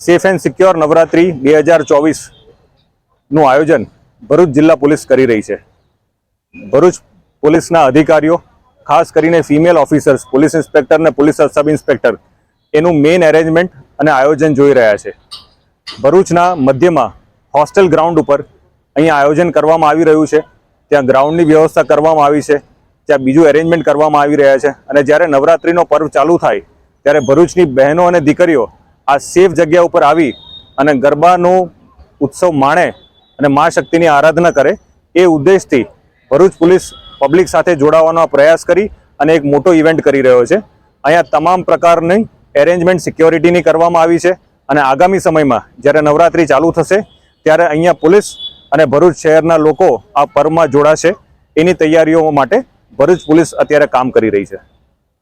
Safe and secure Navratri બે હજાર ચોવીસનું આયોજન ભરૂચ જિલ્લા પોલીસ કરી રહી છે. ભરૂચ પોલીસના અધિકારીઓ, ખાસ કરીને ફિમેલ ઓફિસર્સ પોલીસ ઇન્સ્પેક્ટર અને પોલીસ સબ ઇન્સ્પેક્ટર એનું મેઇન એરેન્જમેન્ટ અને આયોજન જોઈ રહ્યા છે. ભરૂચના મધ્યમાં હોસ્ટેલ ગ્રાઉન્ડ ઉપર અહીંયા આયોજન કરવામાં આવી રહ્યું છે. ત્યાં ગ્રાઉન્ડની વ્યવસ્થા કરવામાં આવી છે. ત્યાં બીજું એરેન્જમેન્ટ કરવામાં આવી રહ્યા છે. અને જ્યારે નવરાત્રિનો પર્વ ચાલુ થાય, ત્યારે ભરૂચની બહેનો અને દીકરીઓ આ સેફ જગ્યા ઉપર આવી અને ગરબાનો ઉત્સવ માણે અને મા શક્તિની આરાધના કરે એ ઉદ્દેશથી ભરૂચ પોલીસ પબ્લિક સાથે જોડાવાનો પ્રયાસ કરી અને એક મોટો ઇવેન્ટ કરી રહ્યો છે. અહીંયા તમામ પ્રકારની એરેન્જમેન્ટ સિક્યોરિટીની કરવામાં આવી છે અને આગામી સમયમાં જ્યારે નવરાત્રિ ચાલુ થશે ત્યારે અહીંયા પોલીસ અને ભરૂચ શહેરના લોકો આ પર્વમાં જોડાશે. એની તૈયારીઓ માટે ભરૂચ પોલીસ અત્યારે કામ કરી રહી છે.